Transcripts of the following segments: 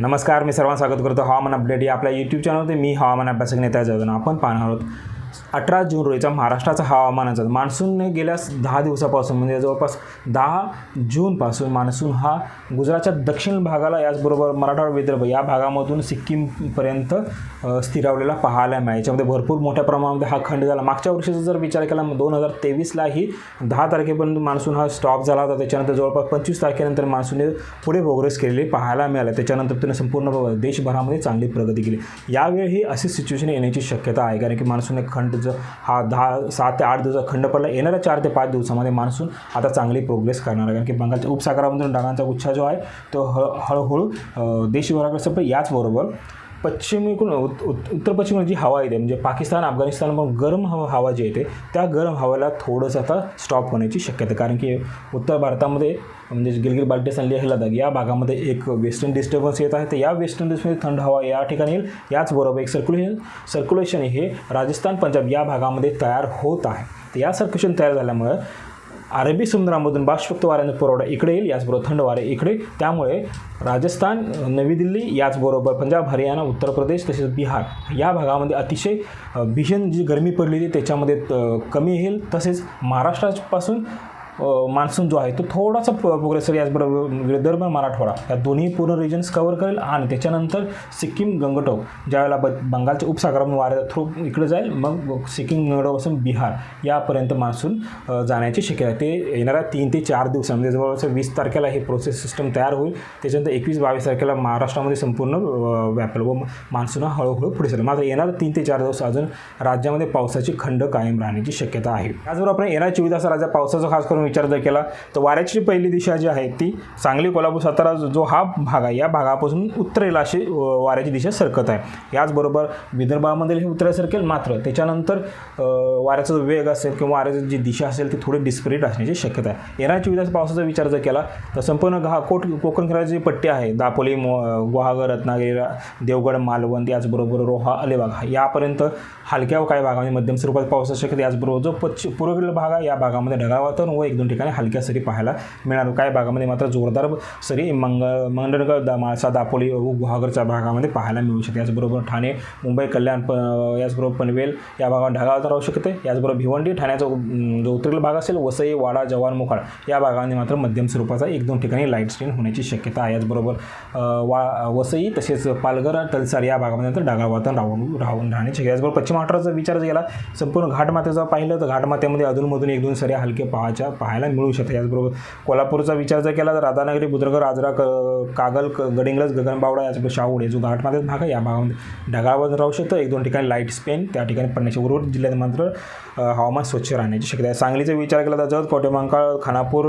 नमस्कार मी सर्वांना स्वागत करतो हवामान अपडेट या आपल्या यूट्यूब चॅनलवरती मी हवामान अभ्यासक नेता जगन आपण पाहणार आहोत. अठरा जून रोजीचा महाराष्ट्राचा हवामानाचा मान्सूनने गेल्या दहा दिवसापासून म्हणजे जवळपास दहा जूनपासून मान्सून हा गुजरातच्या दक्षिण भागाला याचबरोबर मराठवाडा विदर्भ या भागामधून सिक्कीमपर्यंत स्थिरावलेला पाहायला मिळाला. याच्यामध्ये भरपूर मोठ्या प्रमाणामध्ये हा खंड झाला. मागच्या वर्षीचा जर विचार केला दोन हजार तेवीसलाही दहा तारखेपर्यंत मान्सून हा स्टॉप झाला होता. त्याच्यानंतर जवळपास पंचवीस तारखेनंतर मान्सूनने पुढे प्रोग्रेस केलेली पाहायला मिळाला. त्याच्यानंतर त्याने संपूर्ण देशभरामध्ये चांगली प्रगती केली. यावेळी अशी सिच्युएशन येण्याची शक्यता आहे कारण की मान्सूनने खंड जो हा दहा सात ते आठ दिवसाचा खंड पडला. येणाऱ्या चार ते पाच दिवसामध्ये मान्सून आता चांगली प्रोग्रेस करणार आहे. कारण की बंगालच्या उपसागरामधून ढगांचा गुच्छा जो आहे तो हळ हळूहळू देशभराकडे सगळं याचबरोबर पश्चिमेकडून उत् उत्तर पश्चिमेकडून जी हवा येते म्हणजे पाकिस्तान अफगाणिस्तान पण गरम हवा हवा जी येते त्या गरम हवेला थोडंसं आता स्टॉप होण्याची शक्यता कारण की उत्तर भारतामध्ये म्हणजे गिलगिट बाल्टिस्तान लेह लडाख या भागामध्ये एक वेस्टर्न डिस्टर्बन्स येत आहे. तर या वेस्टर्न डिस्टर्बन्स थंड हवा या ठिकाणी येईल. याचबरोबर एक सर्क्युलेशन सर्क्युलेशन हे राजस्थान पंजाब या भागामध्ये तयार होत आहे. तर या सर्क्युलेशन तयार झाल्यामुळं अरबी समुद्रामधून बाष्पक्त वाऱ्यांचा पुरवठा इकडे येईल याचबरोबर थंड वारे इकडे त्यामुळे राजस्थान नवी दिल्ली याचबरोबर पंजाब हरियाणा उत्तर प्रदेश तसेच बिहार या भागामध्ये अतिशय भीषण जी गरमी पडलेली त्याच्यामध्ये कमी येईल. तसेच महाराष्ट्रापासून मान्सून जो आहे तो थोडासा प्रोग्रेसर याचबरोबर विदर्भ मराठवाडा. या दोन्ही पूर्ण रिजन्स कवर करेल आणि त्याच्यानंतर सिक्कीम गंगटोक ज्यावेळेला ब बंगालच्या उपसागरातून वाऱ्या थ्रू इकडे जाईल मग सिक्कीम गंगटोकपासून बिहार यापर्यंत मान्सून जाण्याची शक्यता आहे. ते येणाऱ्या तीन ते चार दिवसामध्ये म्हणजे जवळपास वीस तारखेला हे प्रोसेस सिस्टम तयार होईल. त्याच्यानंतर एकवीस बावीस तारखेला महाराष्ट्रामध्ये संपूर्ण व्यापेल व मान्सून हळूहळू पुढे चालेल. मात्र येणारे तीन ते चार दिवस अजून राज्यामध्ये पावसाची खंड कायम राहण्याची शक्यता आहे. त्याचबरोबर आपण येणाऱ्या चोवीस तास राज्यात पावसाचा खास करून विचार जर केला. तर वाऱ्याची पहिली दिशा जी आहे ती सांगली कोल्हापूर सातारा जो- हा भाग आहे या भागापासून उत्तरेला अशी वाऱ्याची दिशा सरकत आहे. याचबरोबर विदर्भामध्ये हे उत्तरे सरकेल मात्र त्याच्यानंतर वाऱ्याचा जो वेग असेल किंवा वाऱ्याची जी दिशा असेल ती थोडी डिस्परेट असण्याची शक्यता आहे. येणाऱ्या चोवीस पावसाचा विचार जर केला तर संपूर्ण घा कोट कोकण किनाऱ्याची जी पट्टी आहे दापोली गुहागर रत्नागिरी देवगड मालवण याचबरोबर रोहा अलिबाग यापर्यंत हलक्या व काही भागामध्ये मध्यम स्वरूपात पावसाची शक्यता याचबरोबर जो पश्चिम पूर्वेकडील भाग आहे या भागामध्ये ढगाळ वातावरण व एक दोन ठिकाणी हलक्या सरी पाहायला मिळणार काही भागामध्ये मात्र जोरदार सरी मंग मंडणगड दा माळसा दापोली व गुहागरच्या भागामध्ये पाहायला मिळू शकते. याचबरोबर ठाणे मुंबई कल्याण प याचबरोबर पनवेल या भागात ढगाळ राहू शकते. याचबरोबर भिवंडी ठाण्याचा जो उतरेल भाग असेल वसई वाडा जवान मुखाड या भागामध्ये मात्र मध्यम स्वरूपाचा एक दोन ठिकाणी लाइट स्ट्रेन होण्याची शक्यता आहे. याचबरोबर वा वसई तसेच पालघर तलसार या भागामध्ये नंतर ढगाळ वातावरण राहून राहून राहण्याची शक्य याचबरोबर पश्चिम महाराष्ट्राचा विचार जर गेला संपूर्ण घाटमाथ्याचा पाहिलं तर घाटमाथ्यामध्ये अधूनमधून एक दोन सऱ्या हलके पहाच्या पाहायला मिळू शकते. याचबरोबर कोल्हापूरचा विचार जर केला तर राधानगरी बुद्रगर आजरा क कागल क गगनबावडा याचबरोबर शाहूड हे जो घाटमाथ्याचा भाग आहे या भागामध्ये ढगाळवर राहू शकतं. एक दोन ठिकाणी लाइट स्पेन त्या ठिकाणी पडण्याच्या उर्वरित जिल्ह्यात मात्र हवामान स्वच्छ राहण्याची शक्यता आहे. सांगलीचा विचार केला तर जत कोटेमांकाळ खानापूर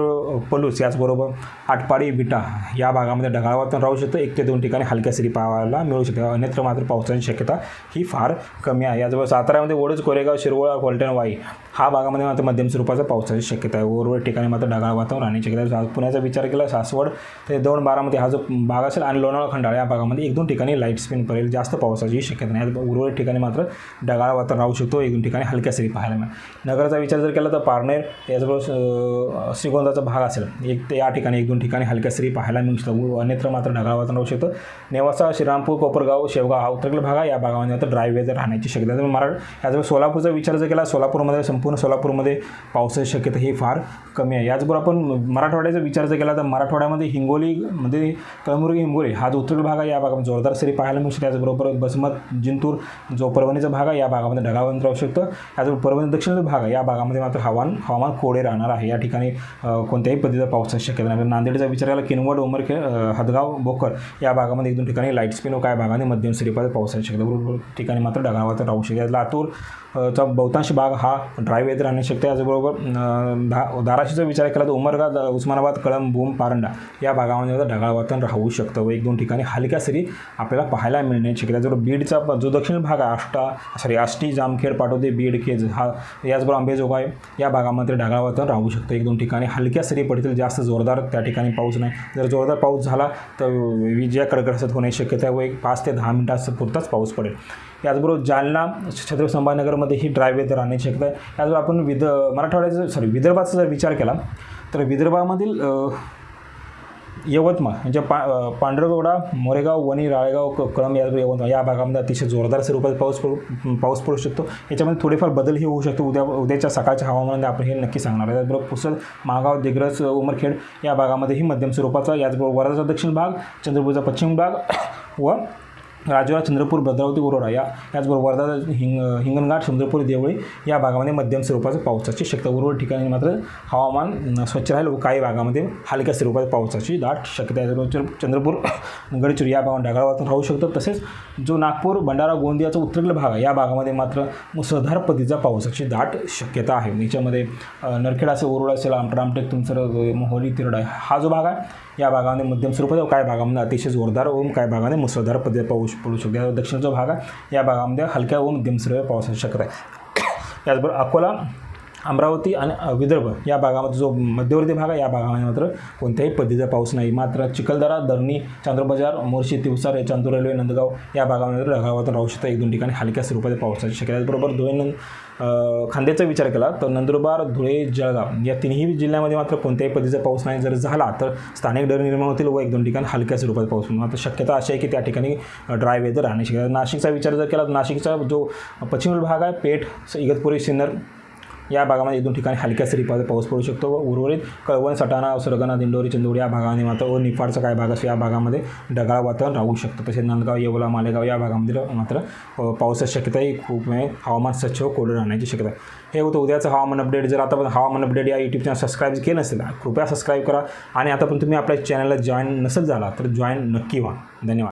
पलूस याचबरोबर आटपाडी विटा या भागामध्ये ढगाळ वातावरण राहू शकतं. एक ते दोन ठिकाणी हलक्या सरी पाहायला मिळू शकते. अन्यत्र मात्र पावसाची शक्यता ही फार कमी आहे. याचबरोबर साताऱ्यामध्ये ओढच कोरेगाव शिरवळा कोलटण वाई हा भागामध्ये मात्र मध्यम स्वरूपाचा पावसाची शक्यता आहे. उर्वरित ठिकाणी मात्र ढगाळ वातावरण राहण्याची शक्यता आहे. पुण्याचा विचार केला सासवड ते दोन बारामध्ये हा जो भाग असेल आणि लोणावळा खंडाळा या भागामध्ये एक दोन ठिकाणी लाइट स्पिन पडेल. जास्त पावसाची शक्यता नाही. उर्वरित ठिकाणी मात्र ढगाळ वातावरण राहू शकतो. एक दोन ठिकाणी हलक्या सरी पाहायला मिळेल. नगराचा विचार जर केला तर पारनेर याचबरोबर श्रीगोंदाचा भाग असेल. एक ते या ठिकाणी एक दोन ठिकाणी हलक्या सरी पाहायला मिळू शकतो अन्यत्र मात्र ढगाळ वातावरण राहू शकतं. नेवासा श्रीरामपूर कोपरगाव शेवगाव हा उत्तरेकडील भाग या भागामध्ये मात्र ड्राय वेदर राहण्याची शक्यता आहे. मराठ याचबरोबर सोलापूरचा विचार जर केला सोलापूरमध्ये संपूर्ण सोलापूरमध्ये पावसाची शक्यता ही फार कमी आहे. याचबरोबर आपण मराठवाड्याचा विचार जर केला तर मराठवाड्यामध्ये हिंगोलीमध्ये म्हणजे कलमुर्गी हिंगोली हा जो उत्तर भाग आहे या भागामध्ये जोरदार सरी पाहायला मिळू शकते याचबरोबर बसमत जिंतूर जो परभणीचा भाग आहे या भागामध्ये ढगाळ राहू शकतं. त्याचबरोबर परभणी दक्षिण भाग आहे या भागामध्ये मात्र हवामान हवामान कोडे राहणार आहे. या ठिकाणी कोणत्याही पद्धतीचा पावसाची शक्यता नाही. नांदेडचा विचार केला किनवड उमरखेड हदगाव भोकर या भागामध्ये एक दोन ठिकाणी लाइट स्पिन काय भागाने मध्यम स्वरूपात पावसाची शक्यता बरोबर ठिकाणी मात्र ढगावात राहू शकते लातूर चा बहुतांश भाग हा ड्राईव्ह वेदर राहण्याची शक्यता त्याचबरोबर धा धाराशीचा विचार केला तर उमरगा उस्मानाबाद कळंब भूम पारंडा या भागामध्ये मात्र ढगाळ वातावरण राहू शकतं व एक दोन ठिकाणी हलक्या सरी आपल्याला पाहायला मिळण्याची शक्यता आहे. जर बीडचा जो दक्षिण भाग आहे आष्टा सॉरी आष्टी जामखेड पाठवते बीड केज हा याचबरोबर आंबेजोगाई या भागामध्ये ढगाळ वातावरण राहू शकतं. एक दोन ठिकाणी हलक्या सरी पडतील जास्त जोरदार त्या ठिकाणी पाऊस नाही. जर जोरदार पाऊस झाला तर विजया कडकडसत होण्याची शक्यता व एक पाच ते दहा मिनिटांपुरताच पाऊस पडेल. याचबरोबर जालना छत्रपती संभाजीनगरमध्ये ही ड्रायवे तर राहण्याची शक्यता आहे. याचबरोबर आपण विद मराठवाड्याचा सॉरी विदर्भाचा जर विचार केला तर विदर्भामधील यवतमाळ म्हणजे पा पांढरगोडा मोरेगाव वणी राळेगाव कळम कळंब या यवतमाळ या भागामध्ये अतिशय जोरदार स्वरूपात पाऊस पडू पाऊस पडू शकतो. याच्यामध्ये थोडेफार बदलही होऊ शकतो. उद्या उद्याच्या सकाळच्या हवामानामध्ये आपण हे नक्की सांगणार आहे त्याचबरोबर पुसद मागाव दिग्रस उमरखेड या भागामध्येही मध्यम स्वरूपाचा याचबरोबर वर्धाचा दक्षिण भाग चंद्रपूरचा पश्चिम भाग व राजुरा चंद्रपूर भद्रावती उरोरा या त्याचबरोबर वर्धा हिंग हिंगणघाट चंद्रपूर देवळी या भागामध्ये मध्यम स्वरूपाचं पावसाची शक्यता. उर्वरित ठिकाणी मात्र हवामान स्वच्छ राहील व काही भागामध्ये हलक्या स्वरूपात पावसाची दाट शक्यता आहे. चंद्रपूर गडचिरोली या भागात ढगाळ वातावरण राहू शकतं. तसेच जो नागपूर भंडारा गोंदियाचा उत्तरेकडील भाग आहे या भागामध्ये मात्र मुसळधार पद्धतीचा पावसाची दाट शक्यता आहे. याच्यामध्ये अं, नरखेड असेल उरोड असेल आमटा रामटेक तुमसर मोहोली तिरडा हा जो भाग आहे या भागामध्ये मध्यम स्वरूपात काय भागामध्ये अतिशय जोरदार ओम काय भागामध्ये मुसळधार पद्धती पाऊस पडू शकतो. दक्षिण जो भाग आहे. या भागामध्ये हलक्या व मध्यम स्वरूपात पावसाची शक्यता आहे. त्याचबरोबर अकोला अमरावती आणि विदर्भ या भागामध्ये जो मध्यवर्ती भाग आहे या भागामध्ये मात्र कोणत्याही पद्धतीचा पाऊस नाही. मात्र चिखलदरा दरणी चांदूरबाजार मोर्शी तिवसार चांदूर रेल्वे नंदगाव या भागामध्ये रघावातून राहू शकता एक दोन ठिकाणी हलक्या स्वरूपात पावसाची शक्यता बरोबर धुळे नंद खांद्याचा विचार केला तर नंदुरबार धुळे जळगाव या तिन्ही जिल्ह्यामध्ये मात्र कोणत्याही पद्धतीचा पाऊस नाही. जर झाला तर स्थानिक डर निर्माण होतील व एक दोन ठिकाणी हलक्या स्वरूपात पाऊस होईल मात्र शक्यता अशी आहे की त्या ठिकाणी ड्राय वेदर राहण्याची नाशिकचा विचार जर केला तर नाशिकचा जो पश्चिम भाग आहे पेठ इगतपुरी सिन्नर या भागामध्ये एक दोन ठिकाणी हलक्या स्वरूपात पाऊस पडू शकतो व उर्वरित कळवण सटाणा सरगणा दिंडोरी चंदोडी या भागामध्ये मात्र व निफाडचा काय भाग असतो या भागामध्ये ढगाळ वातावरण राहू शकतं. तसेच नांदगाव येवला मालेगाव या भागामध्ये मात्र पावसाची शक्यताही खूप म्हणजे हवामान स्वच्छ व कोरडं राहण्याची शक्यता आहे. हे होतं उद्याचं हवामान अपडेट जर आता हवामान अपडेट या यूट्यूब चॅनल सबस्क्राईब केलं नसेल कृपया सबस्क्राईब करा. आणि आता पण तुम्ही आपल्या चॅनलला जॉईन नसेल झाला तर जॉईन नक्की व्हा. धन्यवाद.